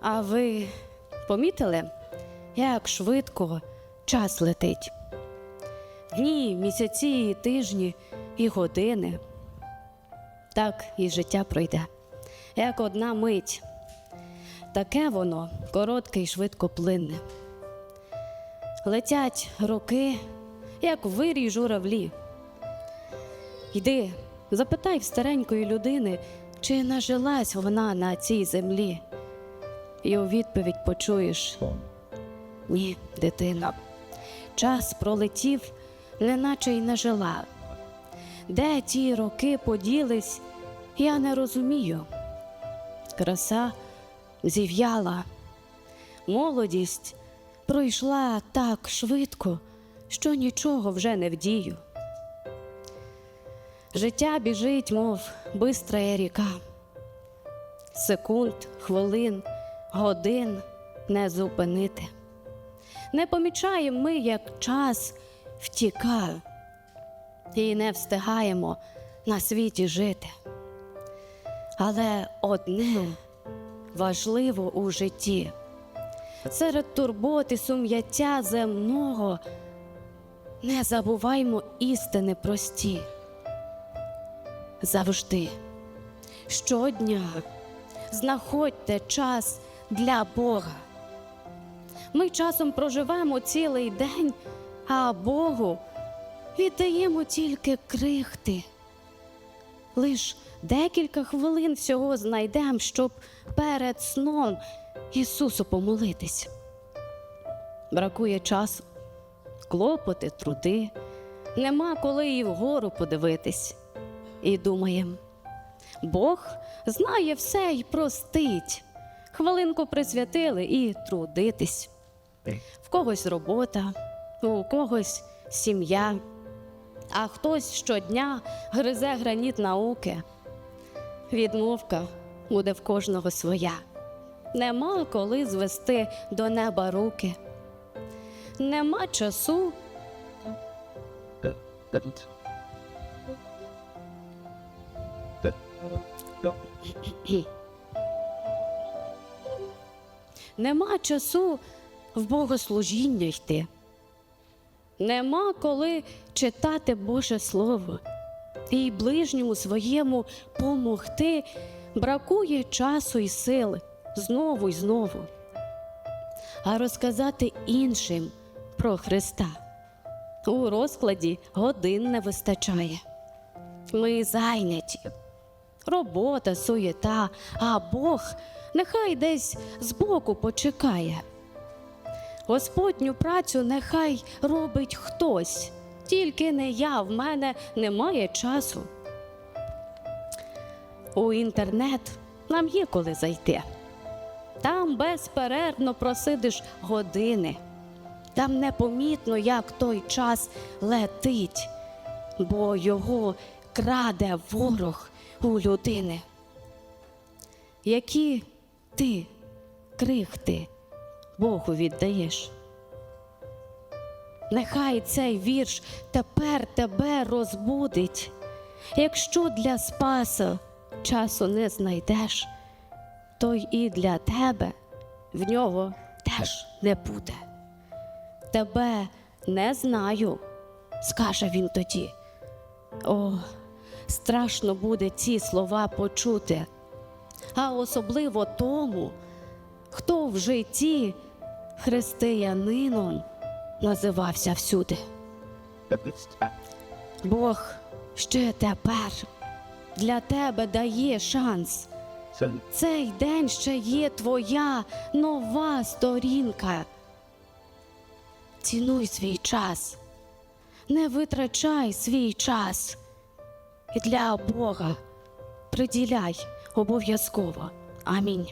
А ви помітили, як швидко час летить? Дні, місяці, тижні і години. Так і життя пройде, як одна мить. Таке воно коротке і швидко плинне. Летять роки, як вирій журавлі. Йди, запитай в старенької людини, чи нажилась вона на цій землі. І у відповідь почуєш: ні, дитина. Час пролетів, неначе й не жила. Де ті роки поділись, я не розумію. Краса зів'яла, молодість пройшла так швидко, що нічого вже не вдію. Життя біжить, мов бистрая ріка. Секунд, хвилин, годин не зупинити. Не помічаємо ми, як час втіка, і не встигаємо на світі жити. Але одне важливо у житті серед турбот і сум'яття земного не забуваймо істини прості. Завжди, щодня знаходьте час для Бога. Ми часом проживемо цілий день, а Богу віддаємо тільки крихти. Лиш декілька хвилин всього знайдемо, щоб перед сном Ісусу помолитись. Бракує часу, клопоти, труди, нема коли і вгору подивитись. І думаєм, Бог знає все й простить. Хвилинку присвятили і трудитись. В когось робота, у когось сім'я, а хтось щодня гризе граніт науки. Відмовка буде в кожного своя. Нема коли звести до неба руки. Нема часу, нема часу в богослужіння йти. Нема коли читати Боже Слово і ближньому своєму помогти. Бракує часу і сили знову й знову. А розказати іншим про Христа у розкладі годин не вистачає. Ми зайняті, робота, суєта, а Бог нехай десь збоку почекає. Господню працю нехай робить хтось, тільки не я, в мене немає часу. У інтернет нам є коли зайти. Там безперервно просидиш години. Там непомітно, як той час летить, бо його краде ворог у людини. Які ти крихти Богу віддаєш? Нехай цей вірш тепер тебе розбудить. Якщо для спаса часу не знайдеш, то і для тебе в нього теж не буде. Тебе не знаю, скаже він тоді. О, страшно буде ці слова почути, а особливо тому, хто в житті християнином називався всюди. Бог ще тепер для тебе дає шанс. Цей день ще є твоя нова сторінка. Цінуй свій час, не витрачай свій час. І для Бога приділяй обов'язково. Амінь.